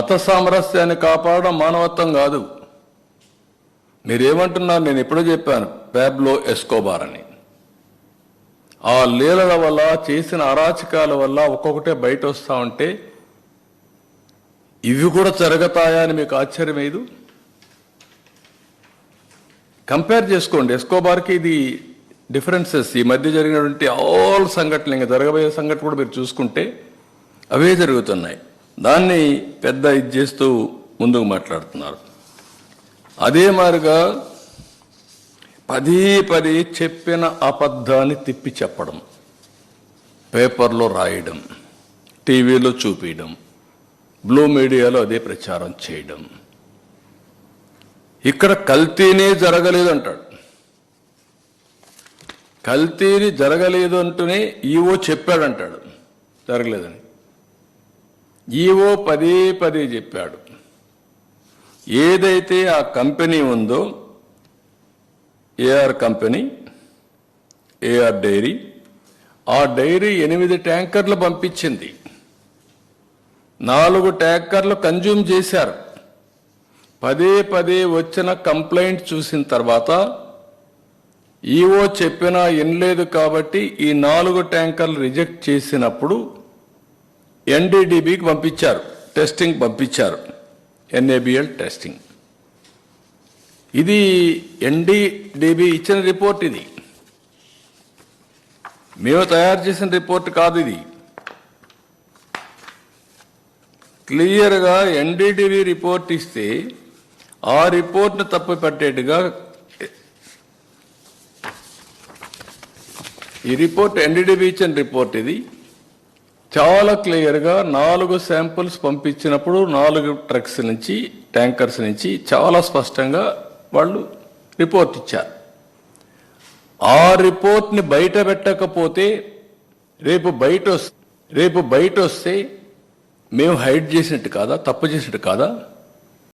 మత సామరస్యాన్ని కాపాడడం మానవత్వం కాదు. మీరేమంటున్నారు? నేను ఎప్పుడో చెప్పాను ప్యాబ్లో ఎస్కోబార్ అని. ఆ లీలల వల్ల చేసిన అరాచకాల వల్ల ఒక్కొక్కటే బయట వస్తూ ఉంటే ఇవి కూడా జరుగుతాయా అని మీకు ఆశ్చర్యం లేదు కంపేర్ చేసుకోండి. ఎస్కోబార్కి ఇది డిఫరెన్సెస్ ఈ మధ్య జరిగినటువంటి ఆల్ సంఘటనలు ఇంకా జరగబోయే సంఘటన కూడా మీరు చూసుకుంటే అవే జరుగుతున్నాయి. దాన్ని పెద్ద ఇది చేస్తూ ముందుకు మాట్లాడుతున్నారు. అదే మాదిరిగా పదే పదే చెప్పిన అబద్ధాన్ని తిప్పి చెప్పడం పేపర్లో రాయడం టీవీలో చూపించడం బ్లూ మీడియాలో అదే ప్రచారం చేయడం. ఇక్కడ కల్తీనే జరగలేదు అంటాడు. కల్తీని జరగలేదు అంటూనే ఈవో చెప్పాడంటాడు. జరగలేదని. ఈవో పదే పదే చెప్పాడు. ఏదైతే ఆ కంపెనీ ఉందో ఏఆర్ కంపెనీ ఏఆర్ డైరీ ఆ డైరీ ఎనిమిది ట్యాంకర్లు పంపించింది. నాలుగు ట్యాంకర్లు కన్జ్యూమ్ చేశారు. పదే పదే వచ్చిన కంప్లైంట్ చూసిన తర్వాత ఈవో చెప్పినా వినలేదు కాబట్టి ఈ నాలుగు ట్యాంకర్లు రిజెక్ట్ చేసినప్పుడు ఎన్డీడీబీకి పంపించారు. టెస్టింగ్ పంపించారు. NABL testing. ఇది ఎన్డీడీబీ ఇచ్చిన రిపోర్ట్ ఇది. మేము తయారు చేసిన రిపోర్ట్ కాదు ఇది. క్లియర్గా ఎన్డీటీవీ రిపోర్ట్ ఇస్తే ఆ రిపోర్ట్ను తప్పు పెట్టేట్టుగా ఈ రిపోర్ట్ ఎన్డీటీవీ ఇచ్చిన రిపోర్ట్ ఇది. చాలా క్లియర్గా నాలుగు శాంపుల్స్ పంపించినప్పుడు నాలుగు ట్రక్స్ నుంచి ట్యాంకర్స్ నుంచి చాలా స్పష్టంగా వాళ్ళు రిపోర్ట్ ఇచ్చారు. ఆ రిపోర్ట్ని బయట పెట్టకపోతే రేపు బయట వస్తే రేపు బయట వస్తే మేము హైడ్ చేసినట్టు కాదా తప్పు చేసినట్టు కాదా?